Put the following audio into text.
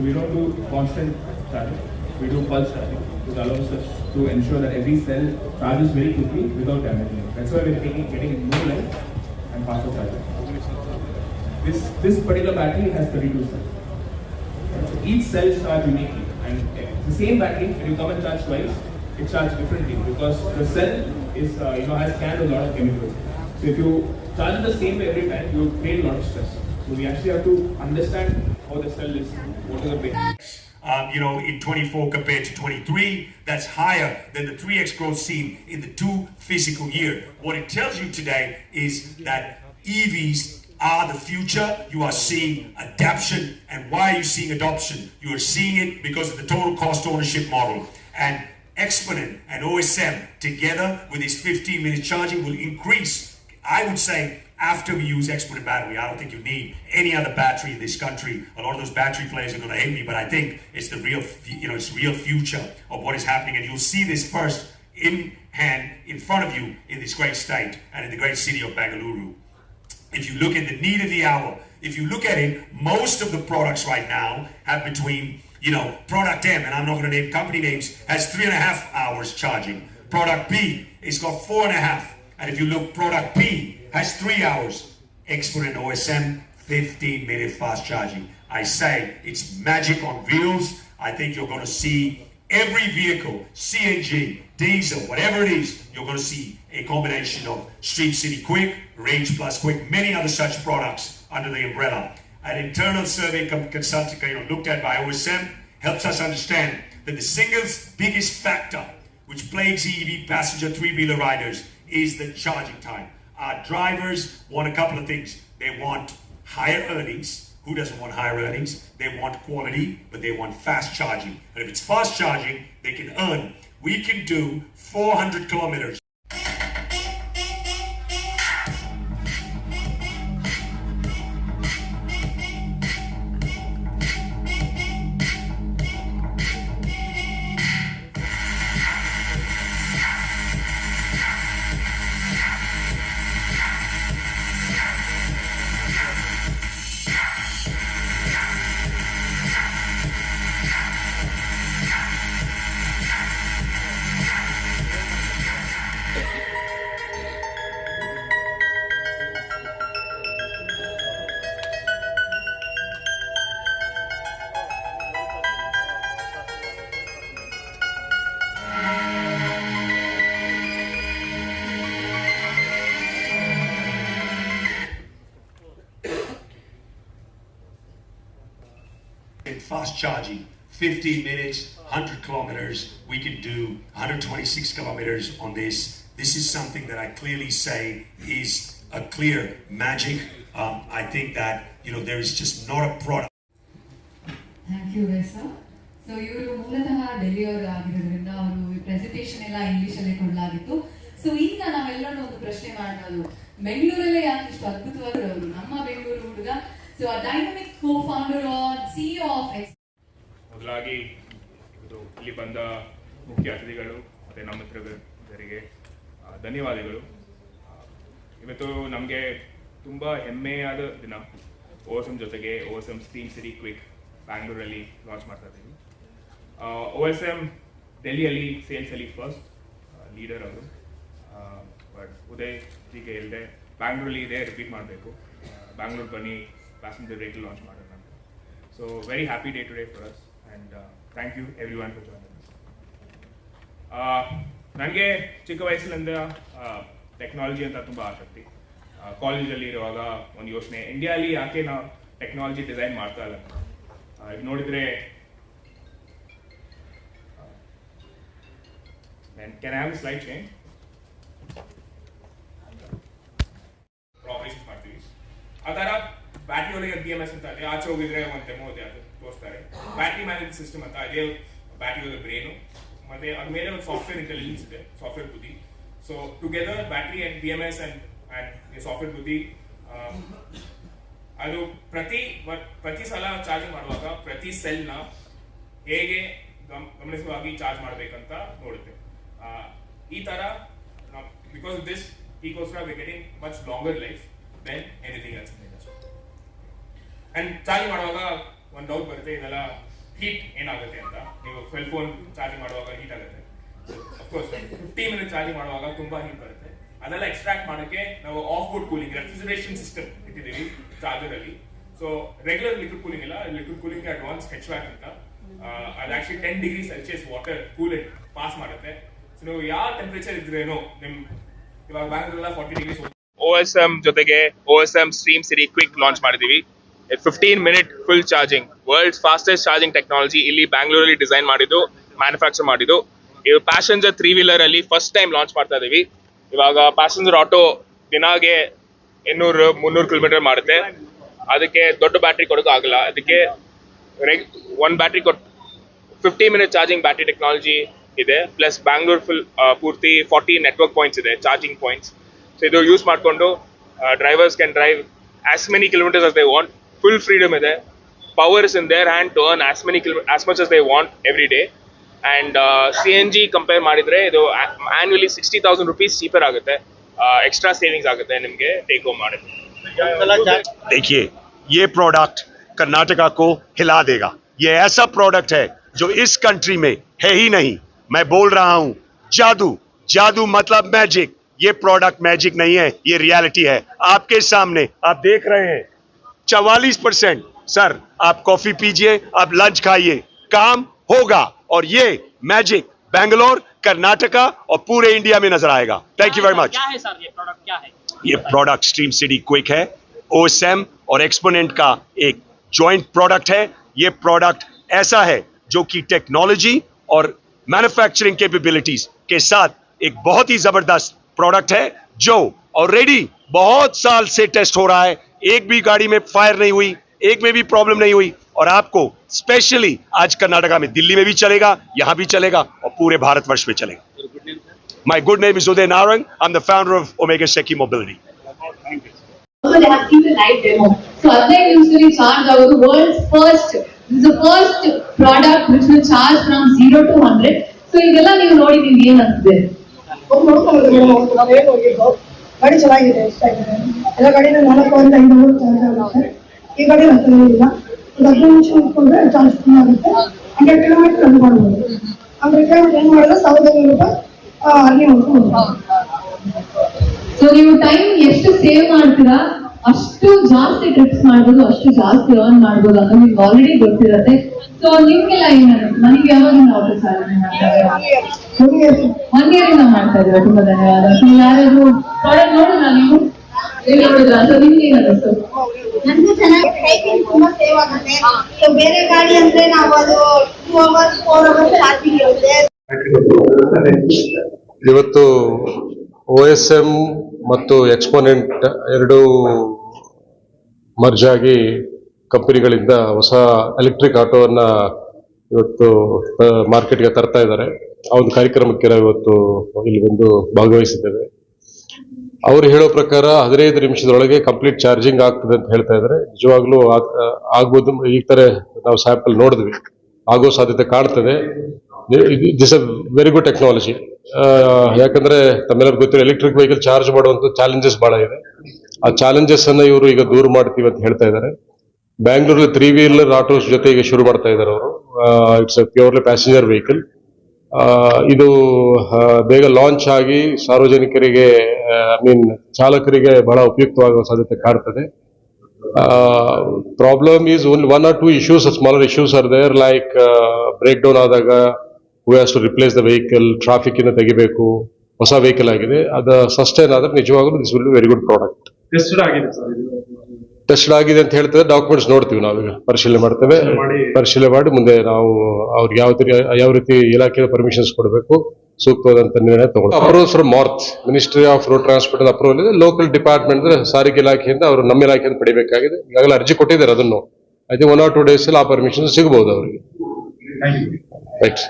So we don't do constant charging. We do pulse charging, which allows us to ensure that every cell charges very quickly without damaging it. That's why we're taking, getting more life and faster charging. This this particular battery has 32 cells. So each cell charge uniquely, and uh, the same battery when you come and charge twice, it charges differently because the cell is uh, you know has scanned a lot of chemicals. So if you charge it the same way every time, you create a lot of stress. So we actually have to understand the cell is, what are the big um, you know, in 24 compared to 23. That's higher than the 3x growth seen in the two physical year. What it tells you today is that EVs are the future. You are seeing adaptation. And why are you seeing adoption? You are seeing it because of the total cost ownership model. And Exponent and OSM together with this 15 minute charging will increase. I would say after we use Exponent battery, I don't think you need any other battery in this country. A lot of those battery players are going to hate me, but I think it's the real, you know, it's real future of what is happening, and you'll see this first in hand in front of you in this great state and in the great city of Bangalore. If you look at the need of the hour, if you look at it, most of the products right now have between, you know, product M, and I'm not going to name company names, has three and a half hours charging. Product B, it's got four and a half. And if you look, product P has three hours. Exponent OSM, 15 minute fast charging. I say it's magic on wheels. I think you're going to see every vehicle, CNG, diesel, whatever it is, you're going to see a combination of Street City Quick, Range Plus Quick, many other such products under the umbrella. An internal survey com- you know, looked at by OSM helps us understand that the single biggest factor which plagues EV passenger three-wheeler riders is the charging time. Our drivers want a couple of things. They want higher earnings. Who doesn't want higher earnings? They want quality, but they want fast charging. And if it's fast charging, they can earn. We can do 400 kilometers. in fast charging 15 minutes 100 kilometers we can do 126 kilometers on this this is something that i clearly say is a clear magic um, i think that you know there is just not a product thank you ವೇಸ so ಇವರು ಮೂಲತಃ ಡೆಲ್ಲಿಯವರು ಆಗಿರೋದ್ರಿಂದ ಅವರು presentation ಎಲ್ಲ ಇಂಗ್ಲಿಷಲ್ಲೇ ಕೊಡಲಾಗಿತ್ತು so ಈಗ ನಾವೆಲ್ಲರೂ ಒಂದು ಪ್ರಶ್ನೆ ಮಾಡ್ಬೋದು ಬೆಂಗಳೂರಲ್ಲೇ ಯಾಕೆ ಇಷ್ಟು ಅದ್ಭುತವಾದ ಅವರು ನಮ್ಮ ಬೆಂಗಳೂರು ಹುಡುಗ ಎಕ್ಸ್ ಮೊದಲಾಗಿ ಇದು ಇಲ್ಲಿ ಬಂದ ಮುಖ್ಯ ಅತಿಥಿಗಳು ಮತ್ತೆ ನಮ್ಮ ಮಿತ್ರರಿಗೆ ಧನ್ಯವಾದಗಳು. ಇವತ್ತು ನಮಗೆ ತುಂಬ ಹೆಮ್ಮೆಯಾದ ದಿನ. ಓಸಮ್ ಜೊತೆಗೆ ಓಸಮ್ ಸ್ಟೀಮ್ ಸಿಟಿ ಕ್ವಿಕ್ ಬ್ಯಾಂಗ್ಳೂರಲ್ಲಿ ಲಾಂಚ್ ಮಾಡ್ತಾ ಇದ್ದೀವಿ. ಓ ಎಸ್ ಎಂ ಡೆಲ್ಲಿಯಲ್ಲಿ ಸೇಲ್ಸಲ್ಲಿ ಫಸ್ಟ್ ಲೀಡರ್ ಅವರು. ಬಟ್ ಉದಯ್ ಹೀಗೆ ಇಲ್ಲದೆ ಬ್ಯಾಂಗ್ಳೂರಲ್ಲಿ ಇದೆ ರಿಪೀಟ್ ಮಾಡಬೇಕು. ಬ್ಯಾಂಗ್ಳೂರ್ ಬನ್ನಿ ಪ್ಯಾಸೆಂಜರ್ ವೆಹಿಕಲ್ ಲಾಂಚ್ ಮಾಡೋಣ ಅಂತ so very happy day today for us and thank you everyone for joining ನನಗೆ ಚಿಕ್ಕ ವಯಸ್ಸಿನಿಂದ ಟೆಕ್ನಾಲಜಿ ಅಂತ ತುಂಬ ಆಸಕ್ತಿ. ಕಾಲೇಜಲ್ಲಿ ಇರುವಾಗ ಒಂದು ಯೋಚನೆ ಇಂಡಿಯಾಲಿ ಯಾಕೆ ನಾವು ಟೆಕ್ನಾಲಜಿ ಡಿಸೈನ್ ಮಾಡ್ತಾ ಇಲ್ಲ ಈಗ ನೋಡಿದರೆ can have slide change operation ಮಾಡ್ತೀವಿ. ಆ ಥರ ಬ್ಯಾಟ್ರಿ ಒಳಗೆ ಬಿ ಎಂ ಎಸ್ ಅಂತ ಅದೇ ಆಚೆ ಹೋಗಿದ್ರೆ ಮತ್ತೆ ಮೋದಿ ಅದು ತೋರಿಸ್ತಾರೆ. ಬ್ಯಾಟ್ರಿ ಮ್ಯಾನೇಜ್ ಸಿಸ್ಟಮ್ ಅಂತ ಅದೇ ಬ್ಯಾಟ್ರಿ ಒಳಗೆ ಬ್ರೇನು ಮತ್ತೆ ಅದ್ರ ಮೇಲೆ ಒಂದು ಸಾಫ್ಟ್ವೇರ್ ಇಂಟೆಲಿಜೆನ್ಸ್ ಇದೆ ಸಾಫ್ಟ್ವೇರ್ ಬುದ್ಧಿ. So together battery and B M S and and software ಬುದ್ಧಿ ಅದು ಪ್ರತಿ ಪ್ರತಿ ಸಲ ಚಾರ್ಜ್ ಮಾಡುವಾಗ ಪ್ರತಿ ಸೆಲ್ನ ಹೇಗೆ ಗಮ್- ಗಮನಿಸುವಾಗಿ ಚಾರ್ಜ್ ಮಾಡಬೇಕಂತ ನೋಡುತ್ತೆ. ಈ ತರ because this ಈಗೋಸ್ಕರ we getting much longer life than anything else and charge ಮಾಡುವಾಗ ಒಂದು ಡೌಟ್ ಬರುತ್ತೆ, ಇದೆಲ್ಲ ಹೀಟ್ ಏನಾಗುತ್ತೆ ಅಂತ. ನೀವು ಸೆಲ್ ಫೋನ್ ಚಾರ್ಜ್ ಮಾಡುವಾಗ ಹೀಟ್ ಆಗುತ್ತೆ. Of course fifty minute charge ಮಾಡುವಾಗ ತುಂಬಾ ಹೀಟ್ ಬರುತ್ತೆ. ಅದೆಲ್ಲ ಎಕ್ಸ್ಟ್ರಾಕ್ಟ್ ಮಾಡೋಕ್ಕೆ ನಾವು off board cooling refrigeration system ಇಟ್ಟಿದ್ದೀವಿ ಚಾರ್ಜರ್ ಅಲ್ಲಿ ಸೊ ರೆಗ್ಯುಲರ್ ಲಿಕ್ವಿಡ್ ಕೂಲಿಂಗ್ ಇಲ್ಲ liquid cooling advance H VAC ಅಂತ. ಅದು actually ten degree Celsius water coolant pass ಮಾಡುತ್ತೆ. ಸೊ ನೀವು ಯಾವ ಟೆಂಪರೇಚರ್ ಇದ್ರೇನು, ನಿಮ್ ಇವಾಗ Bangalore forty degree O S M ಜೊತೆಗೆ O S M Stream City Qik launch ಮಾಡಿದೀವಿ fifteen minute full charging world's fastest charging technology ಇಲ್ಲಿ ಬ್ಯಾಂಗ್ಳೂರಲ್ಲಿ ಡಿಸೈನ್ ಮಾಡಿದ್ದು ಮ್ಯಾನುಫ್ಯಾಕ್ಚರ್ ಮಾಡಿದ್ದು. ಇದು ಪ್ಯಾಸೆಂಜರ್ ತ್ರೀ ವೀಲರ್ ಅಲ್ಲಿ ಫಸ್ಟ್ ಟೈಮ್ ಲಾಂಚ್ ಮಾಡ್ತಾ ಇದೀವಿ. ಇವಾಗ ಪ್ಯಾಸೆಂಜರ್ ಆಟೋ ದಿನಾಗೆ ಇನ್ನೂರು, ಮುನ್ನೂರು ಕಿಲೋಮೀಟರ್ ಮಾಡುತ್ತೆ. ಅದಕ್ಕೆ ದೊಡ್ಡ ಬ್ಯಾಟ್ರಿ ಕೊಡೋಕೆ ಆಗಲ್ಲ. ಅದಕ್ಕೆ ರೆಗ್ ಒನ್ ಬ್ಯಾಟ್ರಿ ಕೊಟ್ fifty minute charging battery technology ಇದೆ ಪ್ಲಸ್ ಬ್ಯಾಂಗ್ಳೂರ್ ಫುಲ್ ಪೂರ್ತಿ ಫಾರ್ಟಿ ನೆಟ್ವರ್ಕ್ ಪಾಯಿಂಟ್ಸ್ ಇದೆ ಚಾರ್ಜಿಂಗ್ ಪಾಯಿಂಟ್ಸ್ ಸೊ ಇದು ಯೂಸ್ ಮಾಡಿಕೊಂಡು drivers can drive as many kilometres as they want full freedom ಇದೆ power is in their hand to earn as many kilo as much as they want every day and C N G compare ಮಾಡಿದರೆ ಇದು annually sixty thousand rupees cheaper ಆಗುತ್ತೆ extra savings ಆಗುತ್ತೆ ನಿಮಗೆ take home ಮಾಡಿದ್ರೆ देखिए ये product Karnataka को हिला देगा ये ऐसा प्रोडक्ट है जो इस कंट्री में है ही नहीं मैं बोल रहा हूं जादू जादू मतलब मैजिक ये प्रोडक्ट मैजिक नहीं है ये रियलिटी है आपके सामने आप देख रहे हैं चवालीस परसेंट। सर आप कॉफ़ी पीजिए आप लंच खाइए। काम होगा और ये मैजिक बेंगलोर कर्नाटका और पूरे इंडिया में नज़र आएगा। थैंक यू वेरी मच क्या है सर ये प्रोडक्ट क्या है? ये प्रोडक्ट स्ट्रीम सिटी क्विक है। ओएसएम और एक्सपोनेंट का एक जॉइंट प्रोडक्ट है। ये प्रोडक्ट ऐसा है जो कि टेक्नोलॉजी और मैन्युफैक्चरिंग कैपेबिलिटीज के साथ एक बहुत ही ज़बरदस्त प्रोडक्ट है जो ऑलरेडी बहुत साल से टेस्ट हो रहा है। एक भी गाड़ी में फायर नहीं हुई एक में भी प्रॉब्लम नहीं हुई और आपको स्पेशली आज कर्नाटका में दिल्ली में भी चलेगा यहां भी चलेगा और पूरे भारतवर्ष में चलेगा My good name is Uday Narang. I'm the founder of Omega Seki Mobility. Also, they have seen the live demo. So, Advait usually charge our world's first, this is the first product which will charge from zero to hundred. So, ಇದೆಲ್ಲ ನೀವು ನೋಡಿ ನಿಮ್ಗೆ ಗಾಡಿ ಚೆನ್ನಾಗಿದೆ ಇಷ್ಟ ಆಗಿದೆ? ಎಲ್ಲ ಗಾಡಿನ ಐದು ಮೂರು ಚಾರ್ಜ್ ಆಗುತ್ತೆ. ಈ ಗಾಡಿ ಅಷ್ಟು ಇಲ್ಲ ಒಂದು ಹದಿನೈದು ನಿಮಿಷ ನಿಂತ್ಕೊಂಡ್ರೆ ಚಾರ್ಜ್ ಫುಲ್ ಆಗುತ್ತೆ. ಹಂಡ್ರೆಡ್ ಕಿಲೋಮೀಟರ್ ರನ್ ಮಾಡ್ಬೋದು. ಕಿಲೋಮೀಟರ್ ರನ್ ಮಾಡಿದ್ರೆ ಸಾವಿರದ ಐನೂರು ರೂಪಾಯಿ ಅರ್ನಿಂಗ್ ಮಾಡ್ಕೊಂಡು ಸೊ ನೀವು ಟೈಮ್ ಎಷ್ಟು ಸೇವ್ ಮಾಡ್ತೀರಾ? ಅಷ್ಟು ಜಾಸ್ತಿ ಟ್ರಿಪ್ಸ್ ಮಾಡ್ಬೋದು ಅಷ್ಟು ಜಾಸ್ತಿ ಅರ್ನ್ ಮಾಡ್ಬೋದು ಅನ್ನೋ ನಿಮ್ಗೆ ಆಲ್ರೆಡಿ ಗೊತ್ತಿರತ್ತೆ. ಸೊ ನಿಮ್ಗೆಲ್ಲ ಏನು ನನಗೆ ಯಾವಾಗಿಂದ ಮಾಡ್ತಾರೆ ಒನ್ ಇಯರ್ ಇಂದ ಮಾಡ್ತಾ ಇದ್ದೀರಾ? ತುಂಬಾ ಧನ್ಯವಾದ. ನೀವು ಯಾರಾದ್ರೂ ಪ್ರಾಡಕ್ಟ್ ನೋಡೋಣ ನೀವು? ನೋಡಿದ್ರ ನಿಮ್ಗೆ ನನ್ಗೂ ಚೆನ್ನಾಗಿ ಟೈಮಿಂಗ್ ತುಂಬಾ ಸೇವ್ ಆಗುತ್ತೆ. ಸೊ ಬೇರೆ ಗಾಡಿ ಅಂದ್ರೆ ನಾವು ಅದು two hours four hours charging ಇರುತ್ತೆ. ಇವತ್ತು ಓ ಎಸ್ ಎಂ ಮತ್ತು ಎಕ್ಸ್ಪೋನೆಂಟ್ ಎರಡು ಮರ್ಜ್ ಆಗಿ ಕಂಪನಿಗಳಿಂದ ಹೊಸ ಎಲೆಕ್ಟ್ರಿಕ್ ಆಟೋವನ್ನ ಇವತ್ತು ಮಾರ್ಕೆಟ್ಗೆ ತರ್ತಾ ಇದ್ದಾರೆ. ಆ ಒಂದು ಕಾರ್ಯಕ್ರಮಕ್ಕೆ ಇವತ್ತು ಇಲ್ಲಿ ಬಂದು ಭಾಗವಹಿಸಿದ್ದೇವೆ. ಅವರು ಹೇಳೋ ಪ್ರಕಾರ ಹದಿನೈದು ನಿಮಿಷದೊಳಗೆ ಕಂಪ್ಲೀಟ್ ಚಾರ್ಜಿಂಗ್ ಆಗ್ತದೆ ಅಂತ ಹೇಳ್ತಾ ಇದ್ದಾರೆ. ನಿಜವಾಗ್ಲೂ ಆಗ್- ಆಗ್ಬೋದು. ಈ ತರ ನಾವು ಸ್ಯಾಂಪಲ್ ನೋಡಿದ್ವಿ. ಆಗೋ ಸಾಧ್ಯತೆ ಕಾಣ್ತದೆ. This a very good technology ಯಾಕಂದ್ರೆ ತಮ್ಮೆಲ್ಲರಿಗೂ ಗೊತ್ತಿರೋ ಎಲೆಕ್ಟ್ರಿಕ್ ವೆಹಿಕಲ್ ಚಾರ್ಜ್ ಮಾಡುವಂತ ಚಾಲೆಂಜಸ್ ಬಹಳ ಇದೆ. ಆ ಚಾಲೆಂಜಸ್ ಅನ್ನ ಇವರು ಈಗ ದೂರ ಮಾಡ್ತೀವಿ ಅಂತ ಹೇಳ್ತಾ ಇದ್ದಾರೆ. ಬ್ಯಾಂಗ್ಳೂರಲ್ಲಿ ತ್ರೀ ವೀಲರ್ ಆಟೋಸ್ ಜೊತೆ ಈಗ ಶುರು ಮಾಡ್ತಾ ಇದ್ದಾರೆ ಅವರು. ಇಟ್ಸ್ ಪ್ಯೂರ್ಲಿ ಪ್ಯಾಸೆಂಜರ್ ವೆಹಿಕಲ್ ಇದು ಬೇಗ ಲಾಂಚ್ ಆಗಿ ಸಾರ್ವಜನಿಕರಿಗೆ ಐ ಮೀನ್ ಚಾಲಕರಿಗೆ ಬಹಳ ಉಪಯುಕ್ತವಾಗುವ ಸಾಧ್ಯತೆ ಕಾಡ್ತದೆ problem is only one or two issues smaller issues are there like breakdown ಆದಾಗ who has to replace the vehicle traffic ಇಂದ ತೆಗಿಬೇಕು ಹೊಸ ವೆಹಿಕಲ್ ಆಗಿದೆ. ಅದು ಸಸ್ಟೈನ್ ಆದ್ರೆ ನಿಜವಾಗ್ಲೂ this will be very good product test ಆಗಿದೆ ಅಂತ ಹೇಳ್ತೇವೆ ಡಾಕ್ಯುಮೆಂಟ್ಸ್ ನೋಡ್ತೀವಿ ನಾವೀಗ. ಪರಿಶೀಲನೆ ಮಾಡ್ತೇವೆ. ಪರಿಶೀಲನೆ ಮಾಡಿ. ಮುಂದೆ ನಾವು ಅವ್ರಿಗೆ ಯಾವ ರೀತಿ ಯಾವ ರೀತಿ ಇಲಾಖೆಯ ಪರ್ಮಿಷನ್ಸ್ ಕೊಡಬೇಕು ಸೂಕ್ತವಾದಂತ ನಿರ್ಣಯ ತಗೊಂಡು approval from MoRTH ministry of road transport approval ಇದೆ. ಲೋಕಲ್ ಡಿಪಾರ್ಟ್ಮೆಂಟ್ ಸಾರಿಗೆ ಇಲಾಖೆಯಿಂದ ಅವರು ನಮ್ಮ ಇಲಾಖೆಯಿಂದ ಪಡಿಬೇಕಾಗಿದೆ. ಈಗಾಗಲೇ ಅರ್ಜಿ ಕೊಟ್ಟಿದ್ದಾರೆ ಅದನ್ನು. I one or two days ಆ ಪರ್ಮಿಷನ್ ಸಿಗಬಹುದು ಅವರಿಗೆ. ರೈಟ್